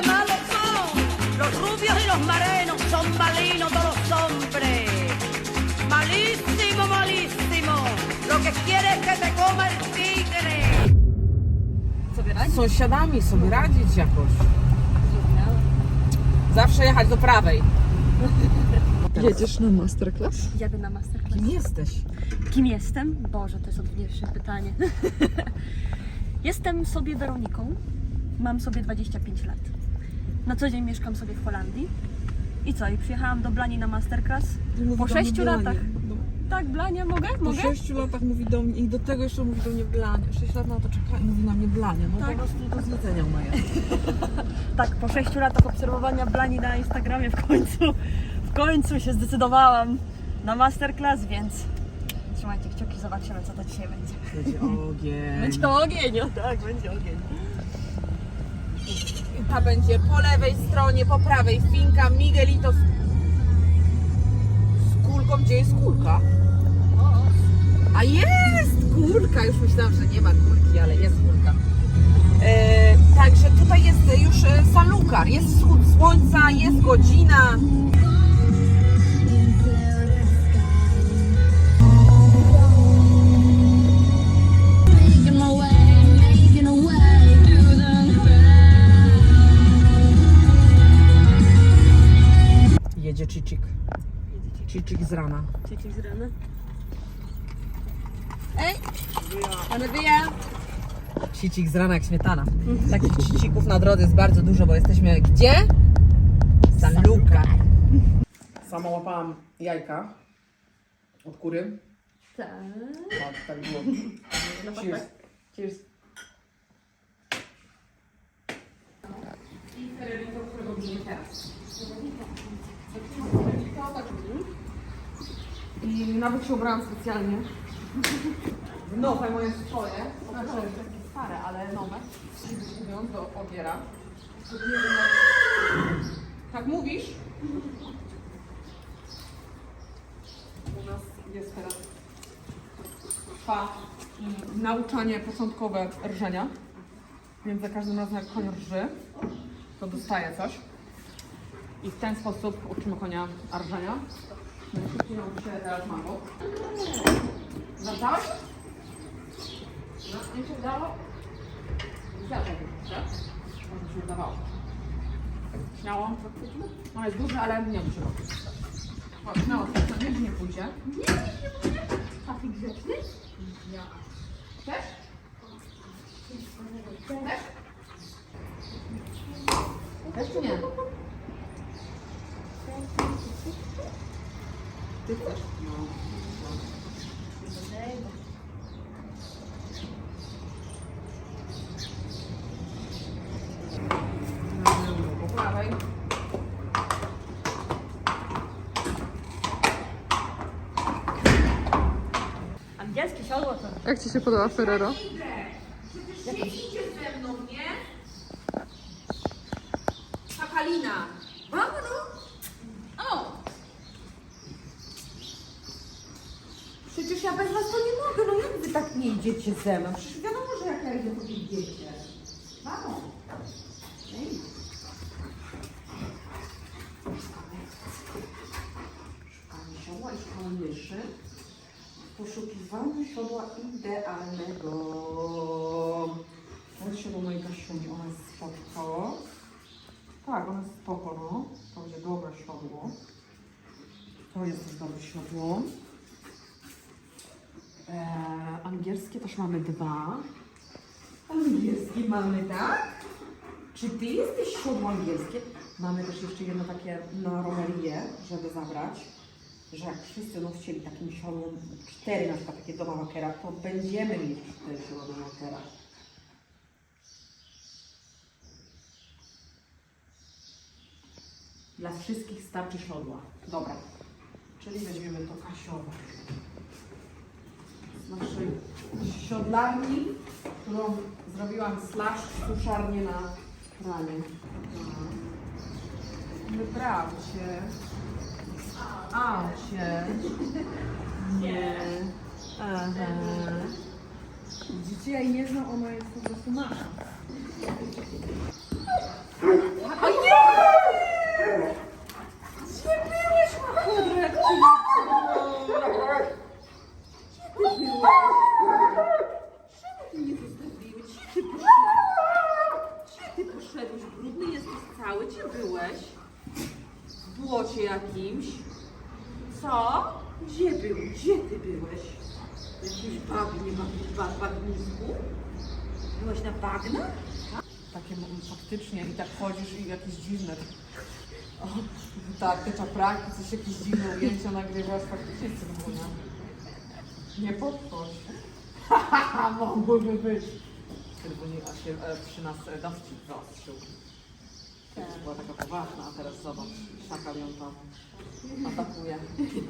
de malos son. Los rubios y los morenos son malinos todos los hombres. Malísimo, malísimo. Lo que quiere es que te coma el tigre. Z sąsiadami sobie radzić jakoś. Zawsze jechać do prawej. Jedziesz na masterclass? Jadę na masterclass. Kim jesteś? Kim jestem? Boże, to jest odwieczne pytanie. jestem sobie Weroniką. Mam sobie 25 lat. Na co dzień mieszkam sobie w Holandii. I co? I przyjechałam do Blani na masterclass. Mówi Po do mnie sześciu Blanie. latach. No, Tak, Blania, mogę? Po Mogę? sześciu latach mówi do mnie i do tego jeszcze mówi do mnie Blanie. Sześć lat na to czeka i mówi na mnie Blanie. No Tak. po prostu to zlecenia moje. Tak, po 6 latach obserwowania Blani na Instagramie w końcu, w końcu się zdecydowałam na masterclass, więc trzymajcie kciuki, zobaczymy co to dzisiaj będzie. Będzie ogień. Będzie ogień, o tak, będzie ogień. Ta będzie po lewej stronie, po prawej finka Miguelito z, z kulką. Gdzie jest kulka? A jest kulka! Już myślałam, że nie ma kulki, ale jest kulka. E, także tutaj jest już e, salukar, jest wschód słońca, jest godzina. Cicik z rana. Cicik z rana. Ej, one wyje. Cicik z rana jak śmietana. Takich cicików na drodze jest bardzo dużo, bo jesteśmy gdzie? San Luca. Sama łapałam jajka od kury. Tak. Tak, tak było. Cheers. Cheers. I Ferrerito, którego brzmi teraz. I nawet się ubrałam specjalnie. Nowe moje stroje. Znaczy, takie stare, ale nowe. Mówiąc do ogiera. Tak mówisz? U nas jest teraz trwa mm, nauczanie początkowe rżenia. Więc za każdym razem jak koń rży, to dostaje coś. I w ten sposób uczymy konia rżenia. Nauczy się teraz mambo. Zaczęłaś? No, mi się udało. Zjadłem, tak? Może się udawało. Śmiało. No jest duży, ale nie muszę. O, śmiało, to nie, nie pójdzie. Taki grzeczny? Ja. Chcesz? Chcesz? Chcesz nie? Ty? No. Siodło to. Jak Ci się podoba Ferrero? Idzie ze mną, nie? Pakalina. Vamos, no? O! Przecież ja bez was to nie mogę, no jak wy tak nie idziecie ze mną? Przecież wiadomo, że jak ja idę, to idziecie. Ej. Szukamy siodła i szukamy myszy. W poszukiwaniu siodła idealnego. To jest siodło mojej Kasiuni, ona jest spoko. Tak, ona jest spoko, no. To będzie dobre siodło. To jest też dobre siodło. Eee, angielskie też mamy dwa. Angielskie mamy, tak? Czy ty jesteś siodło angielskie? Mamy też jeszcze jedno takie na romerię, żeby zabrać że jak wszyscy będą chcieli takim siodłem, cztery na przykład takie do małakera, to będziemy mieć cztery siodła do małakera. Dla wszystkich starczy siodła. Dobra. Czyli weźmiemy to kasiowe. Naszej siodlarni, którą zrobiłam slash suszarnię na pranie. Wyprawcie. Aucie. Nie. Aha. Widzicie, ja jej nie znam, ona jest po prostu nasza. gdzie byłeś? W błocie jakimś? Co? Gdzie był? Gdzie ty byłeś? W jakimś bagnie, bagnie, bagnisku? Byłeś na bagnach? Takie faktycznie i tak chodzisz i jakieś dziwne. O, tak, te czapraki, coś jakieś dziwne ujęcia nagrywasz, faktycznie. Nie podchodź. Haha, mogłyby być. Cyrkunia się e, przy nas e, dowcip wyostrzył. Kiedyś była taka poważna, a teraz zobacz, szakal ją tam atakuje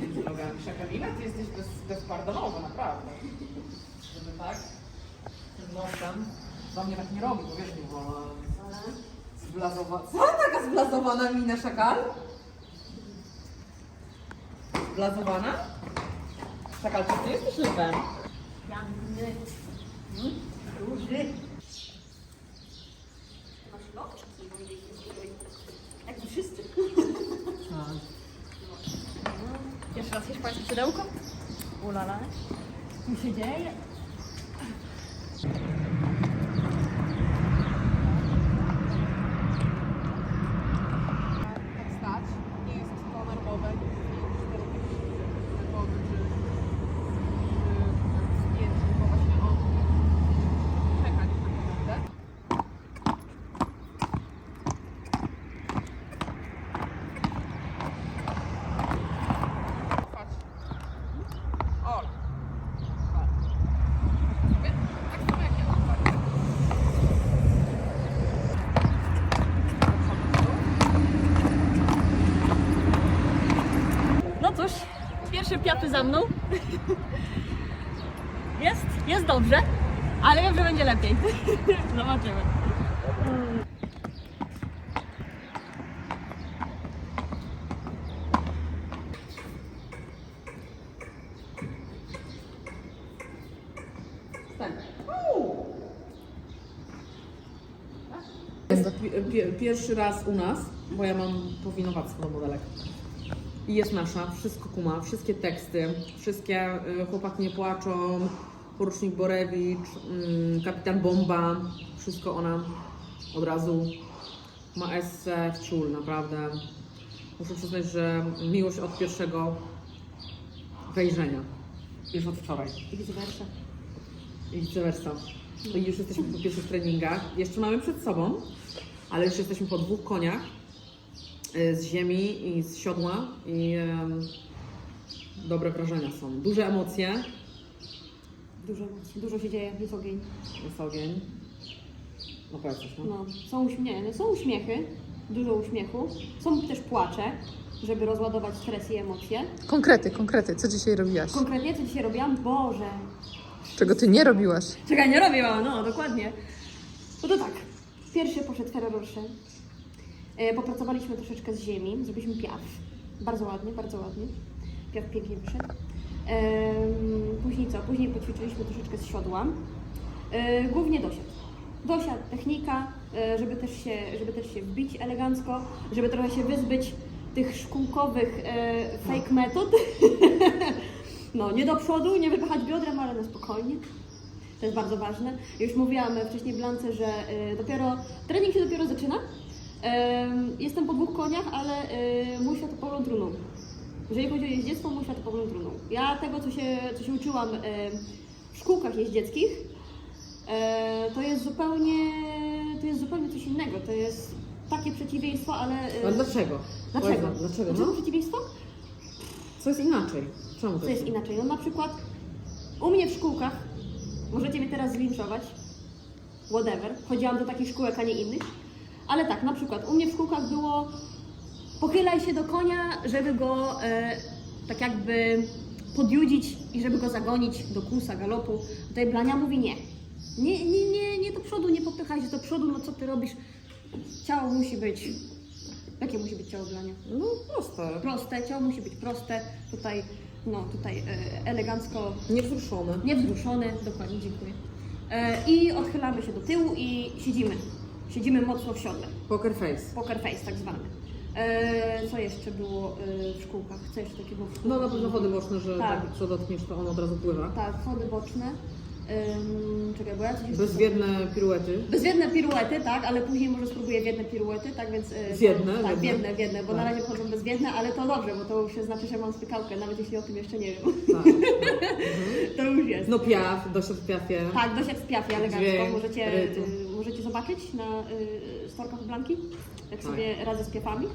między nogami. Szakalina, ty jesteś bez, bezpardonowa, naprawdę. Żeby tak, tym nosem, do mnie tak nie robi, bo wiesz, nie wolno. Zblazowana. Co taka zblazowana mina szakal? Zblazowana? Szakal, czy ty jesteś lwem? Janny. Duży. Masz loczki, jak i wszyscy. Pierwszy raz jesz pańskie pudełko? Ulala. Tu się dzieje. tak stać. Nie jest to nerwowe, nie jest nerwowy czy, czy spięty, tylko właśnie on czeka tak naprawdę. Patrz. O! Patrz. Tak samo jak ja. Patrz. No cóż, za mną. Jest, jest dobrze, ale wiem, że będzie lepiej. Zobaczymy. Pierwszy raz u nas, bo ja mam powinowactwo do modelek. I jest nasza, wszystko kuma, wszystkie teksty, wszystkie y, Chłopak nie płaczą, Porucznik Borewicz, mm, Kapitan Bomba, wszystko ona od razu ma esse w ciul, naprawdę. Muszę przyznać, że miłość od pierwszego wejrzenia, już od wczoraj. I vice versa. I vice versa. I już jesteśmy po pierwszych treningach. Jeszcze mamy przed sobą, ale już jesteśmy po dwóch koniach y, z ziemi i z siodła i dobre wrażenia są. Duże emocje, Dużo, dużo się dzieje, jest ogień. jest ogień. No powiedz coś, no. No, są, uśmie- no, są uśmiechy, dużo uśmiechu. Są też płacze, żeby rozładować stres i emocje. Konkrety, konkrety. Co dzisiaj robiłaś? Konkretnie, co dzisiaj robiłam? Boże. Czego ty nie robiłaś? Czekaj, nie robiłam, no dokładnie. No to tak. Pierwszy poszedł Ferrero Rocher. E, Popracowaliśmy troszeczkę z ziemi, zrobiliśmy piaf. Bardzo ładnie, bardzo ładnie. Piaf pięknie wyszedł. Później co? Później poćwiczyliśmy troszeczkę z siodła. E, Głównie dosiad. Dosiad, technika, e, żeby też, się, żeby też się wbić elegancko, żeby trochę się wyzbyć tych szkółkowych e, fake metod. No, nie do przodu, nie wypychać biodrem, ale na spokojnie. To jest bardzo ważne. Już mówiłam wcześniej w lance, że dopiero trening się dopiero zaczyna. Jestem po dwóch koniach, ale mój światopogląd runął. Jeżeli chodzi o jeździectwo, mój światopogląd runął. Ja tego, co się, co się uczyłam w szkółkach jeździeckich, to jest zupełnie, to jest zupełnie coś innego. To jest takie przeciwieństwo, ale... Ale dlaczego? Dlaczego? Nam, Dlaczego? Dlaczego No? przeciwieństwo? Co jest inaczej? Czemu Co jest inaczej? No na przykład u mnie w szkółkach, możecie mnie teraz zlinczować, whatever, chodziłam do takich szkółek, a nie innych, ale tak, na przykład u mnie w szkółkach było pochylaj się do konia, żeby go e, tak jakby podjudzić i żeby go zagonić do kłusa, galopu. Tutaj Blania mówi nie. Nie, nie, nie, nie do przodu, nie popychaj się do przodu, no co ty robisz? Ciało musi być... Jakie musi być ciało Blania? No proste. proste, ciało musi być proste, tutaj, no, tutaj e, elegancko, Niewzruszone. niewzruszone, dokładnie, dziękuję. E, I odchylamy się do tyłu i siedzimy. Siedzimy mocno w siodle. Poker face. Poker face tak zwany. E, co jeszcze było e, w szkółkach? Co jeszcze takiego w szkółkach? No na pewno chody boczne, że Tak. co dotkniesz, to on od razu pływa. Tak, chody boczne. Ym, czekaj, bo ja coś. Bezwiedne piruety. Bezwiedne piruety, tak, ale później może spróbuję wiedne piruety, tak więc... y, Zjedne, Tak, wiedne? wiedne, wiedne, bo na Tak. razie wchodzą bezwiedne, ale to dobrze, bo to już się znaczy, że mam spykałkę, nawet jeśli o tym jeszcze nie wiem. Tak. to już jest. No piaf, dosiad w piafie. Tak, dosiad w piafie elegancko, Dźwięk, możecie, rytm. Y, zobaczyć na y, storkach Blanki, jak Tak. sobie radzę z piafami.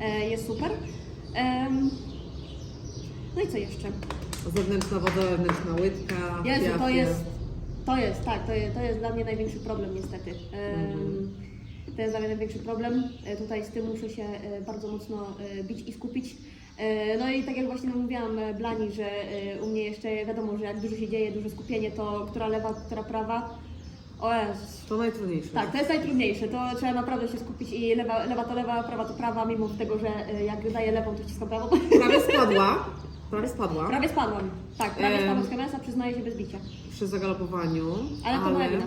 E, jest super. Em, no i co jeszcze? Zewnętrzna woda, wewnętrzna łydka. Jezu, to jest, to jest, tak, to jest, to jest dla mnie największy problem niestety. Em, To jest dla mnie największy problem. E, Tutaj z tym muszę się e, bardzo mocno e, bić i skupić. E, No i tak jak właśnie mówiłam e, Blani, że e, u mnie jeszcze wiadomo, że jak dużo się dzieje, duże skupienie, to która lewa, która prawa. O Jezus. To najtrudniejsze. Tak, to jest najtrudniejsze. To trzeba naprawdę się skupić i lewa, lewa to lewa, prawa to prawa, mimo tego, że e, jak daję lewą, to ściskam prawą. Prawie spadła. Prawie spadła. Prawie spadłam. Tak, prawie Em. spadłam z KMS-a, przyznaję się bez bicia. Przy zagalopowaniu. Ale to moja wina.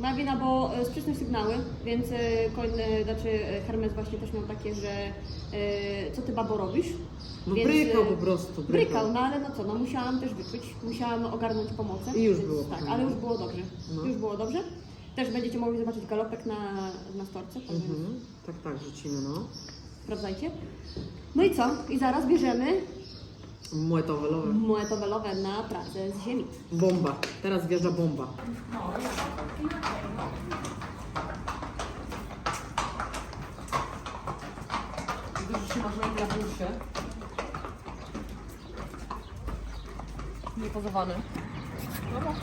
Moja wina, bo e, sprzeczne sygnały, więc e, koń, znaczy e, Hermes właśnie też miał takie, że e, co ty babo robisz? No Więc, brykał po prostu. Brykał, no ale no co, no musiałam też wyczuć, musiałam ogarnąć pomocę. I już więc, było Tak, ale już było dobrze. No. Już było dobrze. Też będziecie mogli zobaczyć galopek na, na storce, tak Mhm. Tak, tak, rzucimy, no. sprawdzajcie. No i co? I zaraz bierzemy Młetowe, lowe. muetowelowe na pracę z ziemi. Bomba. Teraz wjeżdża bomba. Że trzymasz rękę na pulsie. Niepozowany. Sama?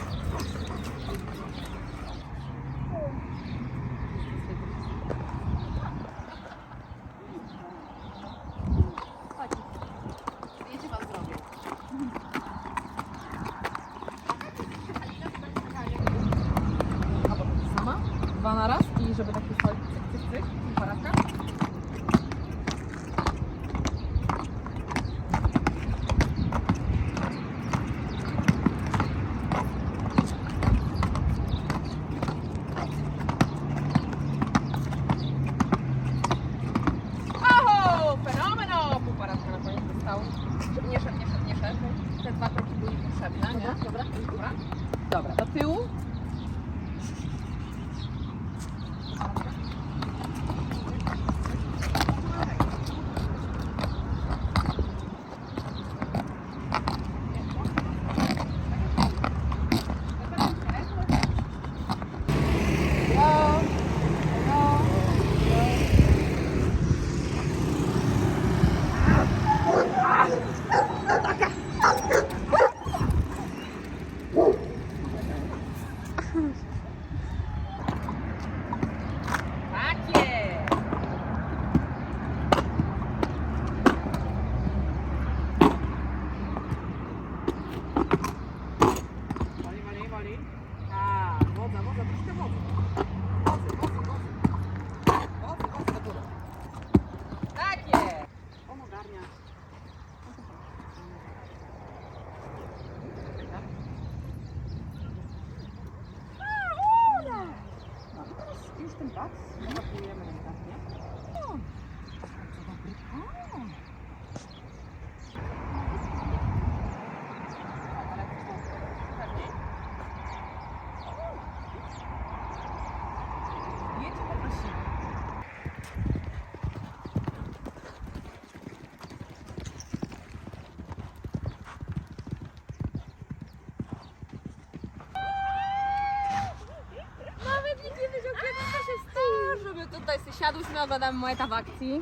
Siadłyśmy, oglądamy Moeta w akcji.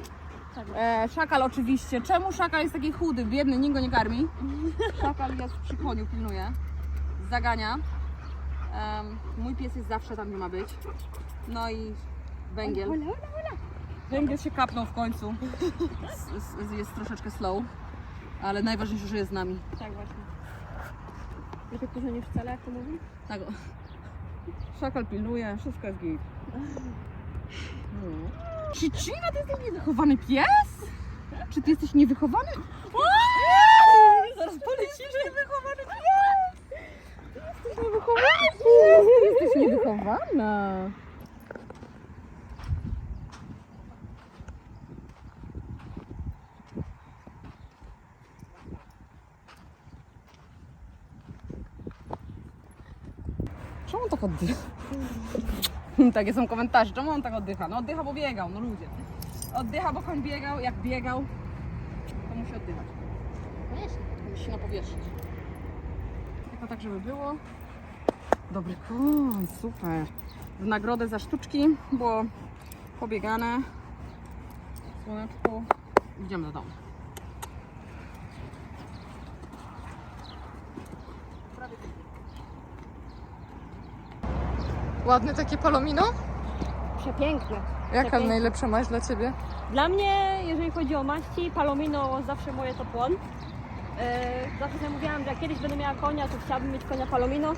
E, szakal oczywiście. Czemu szakal jest taki chudy, biedny, nikt go nie karmi? Szakal jest przy koniu, pilnuje. Zagania. Em, mój pies jest zawsze tam, gdzie ma być. No i węgiel. Węgiel się kapnął w końcu. S- s- Jest troszeczkę slow. Ale najważniejsze, że jest z nami. Tak właśnie. Lepiej później niż wcale, jak to mówi? Tak. Szakal pilnuje, wszystko jest git. Cicina, ty jesteś niewychowany pies? Czy ty jesteś niewychowany? Zaraz polecisz, niewychowany pies! Ty jesteś niewychowany pies! Ty jesteś niewychowana! tak oddycha? Takie są komentarze, czemu on tak oddycha? No oddycha, bo biegał, no ludzie. Oddycha, bo koń biegał, jak biegał, to musi oddychać. Musi się napowietrzyć. Tylko tak, żeby było. Dobry koń, super. W nagrodę za sztuczki było pobiegane. Słoneczku. Idziemy do domu. Ładne takie palomino? Przepiękne. Jaka Przepiękne. najlepsza maść dla ciebie? Dla mnie, jeżeli chodzi o maści, palomino zawsze moje to płon. E, zawsze sobie mówiłam, że jak kiedyś będę miała konia, to chciałabym mieć konia palomino.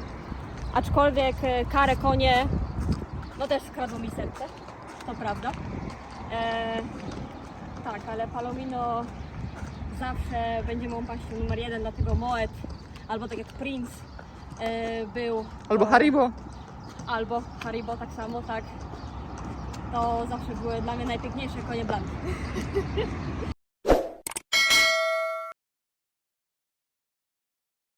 Aczkolwiek e, karę konie, no też skradło mi serce, to prawda. E, tak, ale palomino zawsze będzie moją paścią numer jeden, dlatego Moet, albo tak jak Prince e, był. Albo Haribo? Albo Haribo tak samo, tak. To zawsze były dla mnie najpiękniejsze konie blanki.